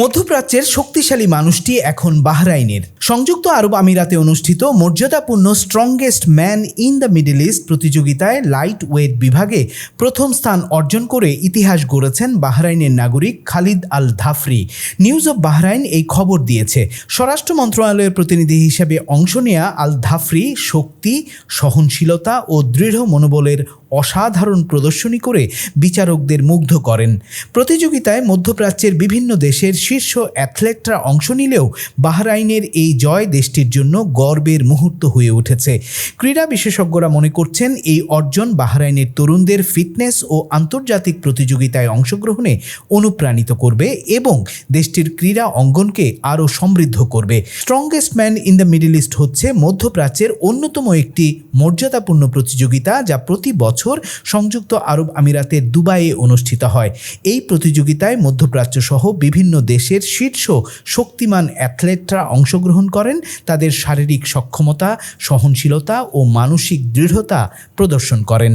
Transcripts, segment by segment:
মধ্যপ্রাচ্যের শক্তিশালী মানুষটি এখন বাহরাইনের। সংযুক্ত আরব আমিরাতে অনুষ্ঠিত মর্যাদাপূর্ণ strongest man in the Middle East প্রতিযোগিতায় লাইট ওয়েট বিভাগে প্রথম স্থান অর্জন করে ইতিহাস গড়েছেন বাহরাইনের নাগরিক Khalid Al Dhafri news of Bahrain এই খবর দিয়েছে। স্বরাষ্ট্র মন্ত্রণালয়ের প্রতিনিধি হিসেবে অংশ নেয়া আল ধাফরি শক্তি, সহনশীলতা ও দৃঢ় মনোবলের অসাধারণ প্রদর্শনী করে বিচারকদের মুগ্ধ করেন। প্রতিযোগিতায় মধ্যপ্রাচ্যের বিভিন্ন দেশের শীর্ষ অ্যাথলেটরা অংশ নিলেও বাহরাইনের এই জয় দেশটির জন্য গর্বের মুহূর্ত হয়ে উঠেছে। ক্রীড়া বিশেষজ্ঞরা মনে করছেন এই অর্জন বাহরাইনের তরুণদের ফিটনেস ও আন্তর্জাতিক প্রতিযোগিতায় অংশগ্রহণে অনুপ্রাণিত করবে এবং দেশটির ক্রীড়া অঙ্গনকে আরও সমৃদ্ধ করবে। Strongest man in the Middle East হচ্ছে মধ্যপ্রাচ্যের অন্যতম একটি মর্যাদাপূর্ণ প্রতিযোগিতা যা প্রতি বছর সংযুক্ত আরব আমিরাতের দুবাইয়ে অনুষ্ঠিত হয়। এই প্রতিযোগিতায় মধ্যপ্রাচ্য সহ বিভিন্ন দেশের শীর্ষ শক্তিমান অ্যাথলেটরা অংশগ্রহণ করেন। তাদের শারীরিক সক্ষমতা, সহনশীলতা ও মানসিক দৃঢ়তা প্রদর্শন করেন।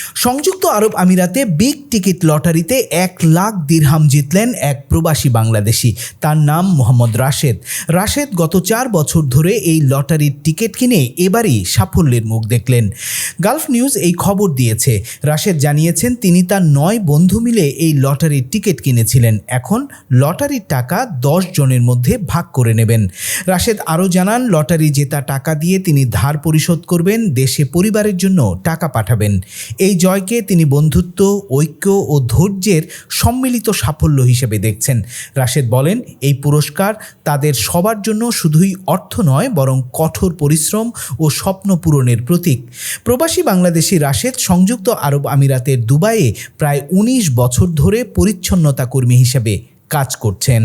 সংযুক্ত আরব আমিরাতে বিগ টিকিট লটারিতে এক লাখ দিরহাম জিতলেন এক প্রবাসী বাংলাদেশি। তার নাম মোহাম্মদ রাশেদ। রাশেদ গত চার বছর ধরে এই লটারির টিকিট কিনে এবারই সাফল্যের মুখ দেখলেন। গালফ নিউজ এই খবর দিয়েছে। রাশেদ জানিয়েছেন, তিনি তার নয় বন্ধু মিলে এই লটারির টিকিট কিনেছিলেন। এখন লটারির টাকা দশ জনের মধ্যে ভাগ করে নেবেন। রাশেদ আরও জানান, লটারি জেতা টাকা দিয়ে তিনি ধার পরিশোধ করবেন, দেশে পরিবারের জন্য টাকা পাঠাবেন। এই জয়কে তিনি বন্ধুত্ব, ঐক্য ও ধৈর্যের সম্মিলিত সাফল্য হিসেবে দেখছেন। রাশেদ বলেন, এই পুরস্কার তাদের সবার জন্য শুধুই অর্থ নয়, বরং কঠোর পরিশ্রম ও স্বপ্ন পূরণের প্রতীক। প্রবাসী বাংলাদেশি রাশেদ সংযুক্ত আরব আমিরাতের দুবাইয়ে প্রায় ১৯ বছর ধরে পরিচ্ছন্নতা কর্মী হিসেবে কাজ করছেন।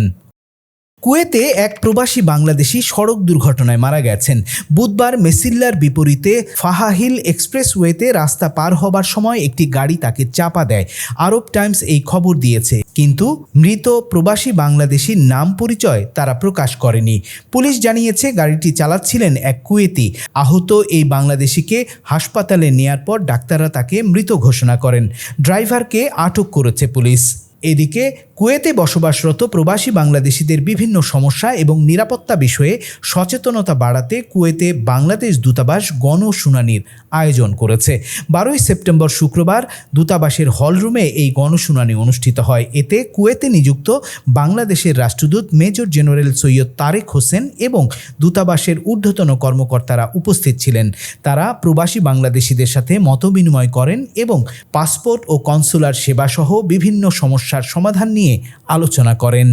কুয়েতে এক প্রবাসী বাংলাদেশি সড়ক দুর্ঘটনায় মারা গেছেন। বুধবার মেসিল্লার বিপরীতে ফাহাহিল এক্সপ্রেসওয়েতে রাস্তা পার হবার সময় একটি গাড়ি তাকে চাপা দেয়। আরব টাইমস এই খবর দিয়েছে। কিন্তু মৃত প্রবাসী বাংলাদেশির নাম পরিচয় তারা প্রকাশ করেনি। পুলিশ জানিয়েছে গাড়িটি চালাচ্ছিলেন এক কুয়েতি। আহত এই বাংলাদেশিকে হাসপাতালে নেয়ার পর ডাক্তাররা তাকে মৃত ঘোষণা করেন। ড্রাইভারকে আটক করেছে পুলিশ। এদিকে কুয়েতে বসবাসরত প্রবাসী বাংলাদেশিদের বিভিন্ন সমস্যা এবং নিরাপত্তা বিষয়ে সচেতনতা বাড়াতে কুয়েতে বাংলাদেশ দূতাবাস গণশুনানির আয়োজন করেছে। বারোই সেপ্টেম্বর শুক্রবার দূতাবাসের হলরুমে এই গণশুনানি অনুষ্ঠিত হয়। এতে কুয়েতে নিযুক্ত বাংলাদেশের রাষ্ট্রদূত মেজর জেনারেল সৈয়দ তারেক হোসেন এবং দূতাবাসের ঊর্ধ্বতন কর্মকর্তারা উপস্থিত ছিলেন। তারা প্রবাসী বাংলাদেশিদের সাথে মতবিনিময় করেন এবং পাসপোর্ট ও কনসুলার সেবাসহ বিভিন্ন সমস্যার সমাধান নিয়ে আলোচনা করেন।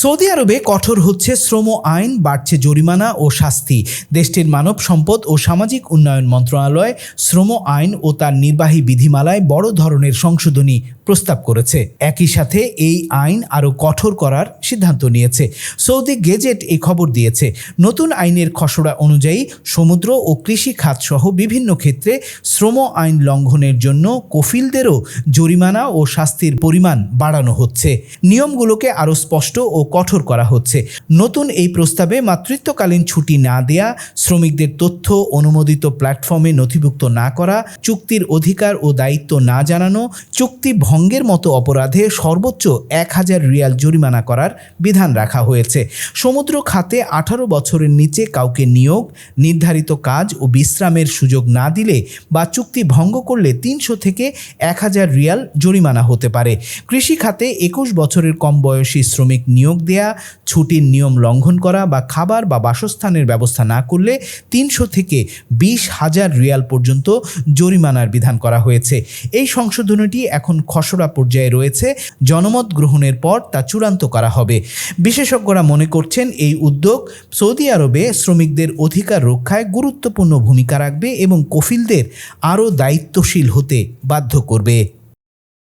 সৌদি আরবে কঠোর হচ্ছে শ্রম আইন, বাড়ছে জরিমানা ও শাস্তি। দেশটির মানব সম্পদ ও সামাজিক উন্নয়ন মন্ত্রণালয় শ্রম আইন ও তার নির্বাহী বিধিমালায় বড় ধরনের সংশোধনী প্রস্তাব করেছে। একই সাথে এই আইন আরও কঠোর করার সিদ্ধান্ত নিয়েছে। সৌদি গেজেট এই খবর দিয়েছে, নতুন আইনের খসড়া অনুযায়ী সমুদ্র ও কৃষি খাত সহ বিভিন্ন ক্ষেত্রে শ্রম আইন লঙ্ঘনের জন্য কফিলদেরও জরিমানা ও শাস্তির পরিমাণ বাড়ানো হচ্ছে। নিয়মগুলোকে আরও স্পষ্ট ও কঠোর করা হচ্ছে। নতুন এই প্রস্তাবে মাতৃত্বকালীন ছুটি না দেয়া, শ্রমিকদের তথ্য অনুমোদিত প্ল্যাটফর্মে নথিভুক্ত না করা, চুক্তির অধিকার ও দায়িত্ব না জানানো, চুক্তি ভঙ্গের মতো অপরাধে সর্বোচ্চ এক হাজার রিয়াল জরিমানা করার বিধান রাখা হয়েছে। সমুদ্র খাতে আঠারো বছরের নিচে কাউকে নিয়োগ, নির্ধারিত কাজ ও বিশ্রামের সুযোগ না দিলে বা চুক্তি ভঙ্গ করলে তিনশো থেকে এক হাজার রিয়াল জরিমানা হতে পারে। কৃষি খাতে একুশ বছরের কম বয়সী শ্রমিক নিয়োগ দেয়া, ছুটির নিয়ম লঙ্ঘন করা বা খাবার বা বাসস্থানের ব্যবস্থা না করলে তিনশো থেকে বিশ হাজার রিয়াল পর্যন্ত জরিমানার বিধান করা হয়েছে। এই সংশোধনীটি এখন খসড়া পর্যায়ে রয়েছে। জনমত গ্রহণের পর তা চূড়ান্ত করা হবে। বিশেষজ্ঞরা মনে করছেন এই উদ্যোগ সৌদি আরবে শ্রমিকদের অধিকার রক্ষায় গুরুত্বপূর্ণ ভূমিকা রাখবে এবং কফিলদের আরও দায়িত্বশীল হতে বাধ্য করবে।